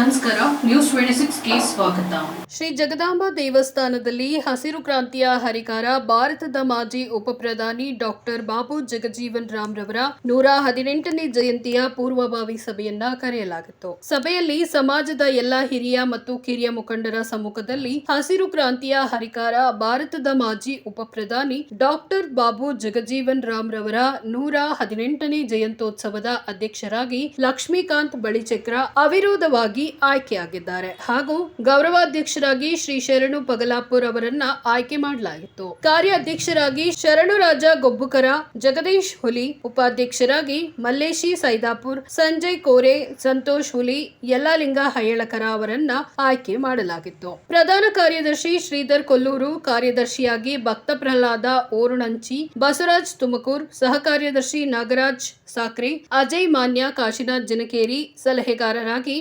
ನಮಸ್ಕಾರ news twenty ಸ್ವಾಗತ. ಶ್ರೀ ಜಗದಾಂಬ ದೇವಸ್ಥಾನದಲ್ಲಿ ಹಸಿರು ಕ್ರಾಂತಿಯ ಹರಿಕಾರ ಭಾರತದ ಮಾಜಿ ಉಪಪ್ರಧಾನಿ ಡಾಕ್ಟರ್ ಬಾಬು ಜಗಜೀವನ್ ರಾಮ್ ರವರ ನೂರ ಹದಿನೆಂಟನೇ ಜಯಂತಿಯ ಪೂರ್ವಭಾವಿ ಸಭೆಯನ್ನ ಕರೆಯಲಾಗಿತ್ತು. ಸಭೆಯಲ್ಲಿ ಸಮಾಜದ ಎಲ್ಲಾ ಹಿರಿಯ ಮತ್ತು ಕಿರಿಯ ಮುಖಂಡರ ಸಮ್ಮುಖದಲ್ಲಿ ಹಸಿರು ಕ್ರಾಂತಿಯ ಹರಿಕಾರ ಭಾರತದ ಮಾಜಿ ಉಪಪ್ರಧಾನಿ ಡಾಕ್ಟರ್ ಬಾಬು ಜಗಜೀವನ್ ರಾಮ್ ರವರ ನೂರ ಹದಿನೆಂಟನೇ ಜಯಂತೋತ್ಸವದ ಅಧ್ಯಕ್ಷರಾಗಿ ಲಕ್ಷ್ಮೀಕಾಂತ್ ಬಳಿಚಕ್ರ ಅವಿರೋಧವಾಗಿ ಆಯ್ಕೆಯಾಗಿದ್ದಾರೆ ಹಾಗೂ ಗೌರವಾಧ್ಯಕ್ಷರಾಗಿ ಶ್ರೀ ಶರಣು ಪಗಲಾಪುರ್ ಅವರನ್ನ ಆಯ್ಕೆ ಮಾಡಲಾಗಿತ್ತು. ಕಾರ್ಯಾಧ್ಯಕ್ಷರಾಗಿ ಶರಣು ರಾಜ ಗೊಬ್ಬುಕರ, ಜಗದೀಶ್ ಹುಲಿ, ಉಪಾಧ್ಯಕ್ಷರಾಗಿ ಮಲ್ಲೇಶಿ ಸೈದಾಪುರ್, ಸಂಜಯ್ ಕೋರೆ, ಸಂತೋಷ್ ಹುಲಿ, ಯಲ್ಲಾಲಿಂಗ ಹಯ್ಯಳಕರ ಅವರನ್ನ ಆಯ್ಕೆ ಮಾಡಲಾಗಿತ್ತು. ಪ್ರಧಾನ ಕಾರ್ಯದರ್ಶಿ ಶ್ರೀಧರ್ ಕೊಲ್ಲೂರು, ಕಾರ್ಯದರ್ಶಿಯಾಗಿ ಭಕ್ತ ಪ್ರಹ್ಲಾದ ಓರುಣಂಚಿ, ಬಸವರಾಜ್ ತುಮಕೂರ್ ಸಹ ಕಾರ್ಯದರ್ಶಿ ನಾಗರಾಜ್ ಸಾಕ್ರೆ, ಅಜಯ್ ಮಾನ್ಯ ಕಾಶಿನಾಥ್ ಜನಕೇರಿ ಸಲಹೆಗಾರರಾಗಿ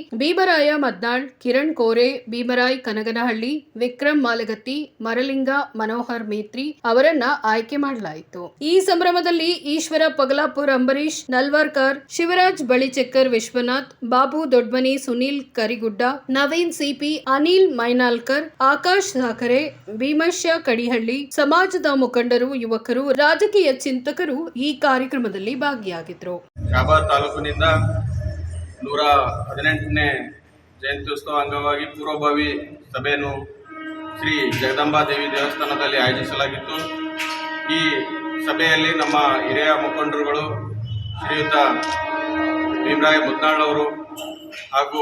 ಭೀಮರಾಯ ಮದ್ನಾಳ್, ಕಿರಣ್ ಕೋರೆ, ಭೀಮರಾಯ್ ಕನಗನಹಳ್ಳಿ, ವಿಕ್ರಮ್ ಮಾಲಗತ್ತಿ, ಮರಲಿಂಗ ಮನೋಹರ್ ಮೇತ್ರಿ ಅವರನ್ನ ಆಯ್ಕೆ ಮಾಡಲಾಯಿತು. ಈ ಸಂಭ್ರಮದಲ್ಲಿ ಈಶ್ವರ ಪಗಲಾಪುರ್ ಅಂಬರೀಶ್ ನಲ್ವಾರ್ಕರ್ ಶಿವರಾಜ್ ಬಳಿಚೆಕ್ಕರ್ ವಿಶ್ವನಾಥ್, ಬಾಬು ದೊಡ್ಮನಿ ಸುನೀಲ್ ಕರಿಗುಡ್ಡ, ನವೀನ್ ಸಿಪಿ, ಅನಿಲ್ ಮೈನಾಲ್ಕರ್, ಆಕಾಶ್ ಸಾಕರೆ ಭೀಮಶ್ಯ ಕಡಿಹಳ್ಳಿ, ಸಮಾಜದ ಮುಖಂಡರು, ಯುವಕರು, ರಾಜಕೀಯ ಚಿಂತಕರು ಈ ಕಾರ್ಯಕ್ರಮದಲ್ಲಿ ಭಾಗಿಯಾಗಿದ್ದರು ತಾಲೂಕಿನಿಂದ ನೂರ ಹದಿನೆಂಟನೇ ಜಯಂತ್ಯೋತ್ಸವ ಅಂಗವಾಗಿ ಪೂರ್ವಭಾವಿ ಸಭೆಯನ್ನು ಶ್ರೀ ಜಗದಂಬಾದೇವಿ ದೇವಸ್ಥಾನದಲ್ಲಿ ಆಯೋಜಿಸಲಾಗಿತ್ತು. ಈ ಸಭೆಯಲ್ಲಿ ನಮ್ಮ ಹಿರಿಯ ಮುಖಂಡರುಗಳು ಶ್ರೀಯುತ ಭೀಮರಾಯ ಮುದ್ನಾಳ್ ಅವರು ಹಾಗೂ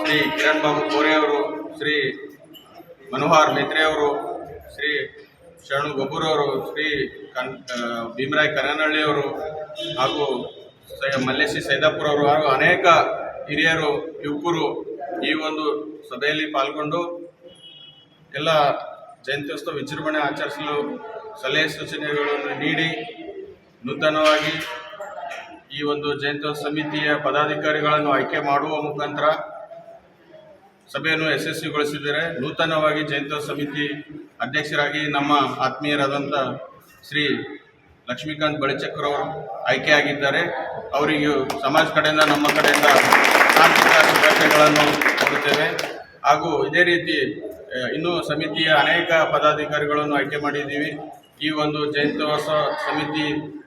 ಶ್ರೀ ಕಿರಣ್ ಬಾಬು ಕೋರೆ ಅವರು, ಶ್ರೀ ಮನೋಹರ್ ಮೇತ್ರೆ ಅವರು, ಶ್ರೀ ಶರಣು ಗೊಬ್ಬರವರು ಶ್ರೀ ಕನ್ ಭೀಮರಾಯ್ ಕನನಹಳ್ಳಿ ಅವರು ಹಾಗೂ ಮಲ್ಲೇಶಿ ಸೈದಾಪುರ ಅವರು ಹಾಗೂ ಅನೇಕ ಹಿರಿಯರು, ಯುವಕರು ಈ ಒಂದು ಸಭೆಯಲ್ಲಿ ಪಾಲ್ಗೊಂಡು ಎಲ್ಲ ಜಯಂತ್ಯೋತ್ಸವ ವಿಜೃಂಭಣೆ ಆಚರಿಸಲು ಸಲಹೆ ಸೂಚನೆಗಳನ್ನು ನೀಡಿ ನೂತನವಾಗಿ ಈ ಒಂದು ಜಯಂತ್ಯೋತ್ಸವ ಸಮಿತಿಯ ಪದಾಧಿಕಾರಿಗಳನ್ನು ಆಯ್ಕೆ ಮಾಡುವ ಮುಖಾಂತರ ಸಭೆಯನ್ನು ಯಶಸ್ವಿಗೊಳಿಸಿದ್ದಾರೆ ನೂತನವಾಗಿ ಜಯಂತ್ಯೋತ್ಸವ ಸಮಿತಿ ಅಧ್ಯಕ್ಷರಾಗಿ ನಮ್ಮ ಆತ್ಮೀಯರಾದಂಥ ಶ್ರೀ ಲಕ್ಷ್ಮೀಕಾಂತ್ ಬಳಿಚಕ್ರ ಅವರು ಆಯ್ಕೆಯಾಗಿದ್ದಾರೆ. ಅವರಿಗೂ ಸಮಾಜ ಕಡೆಯಿಂದ ನಮ್ಮ ಕಡೆಯಿಂದ ಆರ್ಥಿಕ ಶುಭಾಶಯಗಳನ್ನು ಕೊಡುತ್ತೇವೆ ಹಾಗೂ ಇದೇ ರೀತಿ ಇನ್ನೂ ಸಮಿತಿಯ ಅನೇಕ ಪದಾಧಿಕಾರಿಗಳನ್ನು ಆಯ್ಕೆ ಮಾಡಿದ್ದೀವಿ. ಈ ಒಂದು ಜಯಂತ್ಯೋತ್ಸವ ಸಮಿತಿ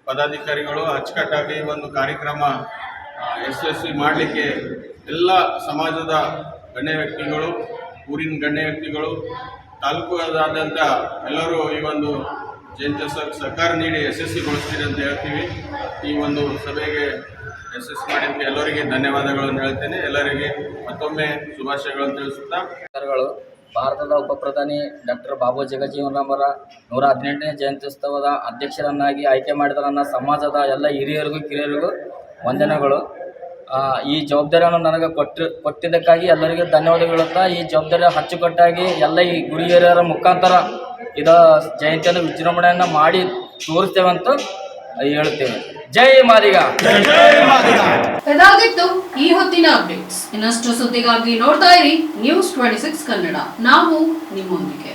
ಪದಾಧಿಕಾರಿಗಳು ಅಚ್ಚುಕಟ್ಟಾಗಿ ಒಂದು ಕಾರ್ಯಕ್ರಮ ಯಶಸ್ವಿ ಮಾಡಲಿಕ್ಕೆ ಎಲ್ಲ ಸಮಾಜದ ಗಣ್ಯ ವ್ಯಕ್ತಿಗಳು, ಊರಿನ ಗಣ್ಯ ವ್ಯಕ್ತಿಗಳು ತಾಲೂಕಾದಾದ್ಯಂತ ಎಲ್ಲರೂ ಈ ಒಂದು ಜಯಂತ್ಯೋತ್ಸವಕ್ಕೆ ಸಹಕಾರ ನೀಡಿ ಯಶಸ್ವಿಗೊಳಿಸ್ತೀರಿ ಅಂತ ಹೇಳ್ತೀವಿ. ಈ ಒಂದು ಸಭೆಗೆ ಯಶಸ್ವಿ ಮಾಡಿದ್ದಕ್ಕೆ ಎಲ್ಲರಿಗೆ ಧನ್ಯವಾದಗಳನ್ನು ಹೇಳ್ತೇನೆ. ಎಲ್ಲರಿಗೆ ಮತ್ತೊಮ್ಮೆ ಶುಭಾಶಯಗಳನ್ನು ತಿಳಿಸುತ್ತಾ. ಭಾರತದ ಉಪಪ್ರಧಾನಿ ಡಾಕ್ಟರ್ ಬಾಬು ಜಗಜೀವನ್ ರಾಮರ ನೂರ ಹದಿನೆಂಟನೇ ಜಯಂತ್ಯುತ್ಸವದ ಅಧ್ಯಕ್ಷರನ್ನಾಗಿ ಆಯ್ಕೆ ಮಾಡಿದ ನನ್ನ ಸಮಾಜದ ಎಲ್ಲ ಹಿರಿಯರಿಗೂ, ಕಿರಿಯರಿಗೂ ವಂದನೆಗಳು. ಈ ಜವಾಬ್ದಾರಿಯನ್ನು ನನಗೆ ಕೊಟ್ಟು, ಕೊಟ್ಟಿದ್ದಕ್ಕಾಗಿ ಎಲ್ಲರಿಗೂ ಧನ್ಯವಾದಗಳು ಈ ಜವಾಬ್ದಾರಿ ಅಚ್ಚುಕಟ್ಟಾಗಿ ಎಲ್ಲ ಈ ಗುರಿಯರ ಮುಖಾಂತರ ಇದ ಜಯಂತಿಯನ್ನು ವಿಜೃಂಭಣೆಯನ್ನ ಮಾಡಿ ತೋರಿಸ್ತೇವೆ ಅಂತ ಹೇಳ್ತೇವೆ. ಜೈ ಮಾದಿಗ. ಇದಾಗಿತ್ತು ಈ ಹೊತ್ತಿನ ಅಪ್ಡೇಟ್ಸ್ ಇನ್ನಷ್ಟು ಸುದ್ದಿಗಾಗಿ ನೋಡ್ತಾ ಇರಿ ನ್ಯೂಸ್ ಟ್ವೆಂಟಿ ಸಿಕ್ಸ್ ಕನ್ನಡ. ನಾವು ನಿಮ್ಮೊಂದಿಗೆ.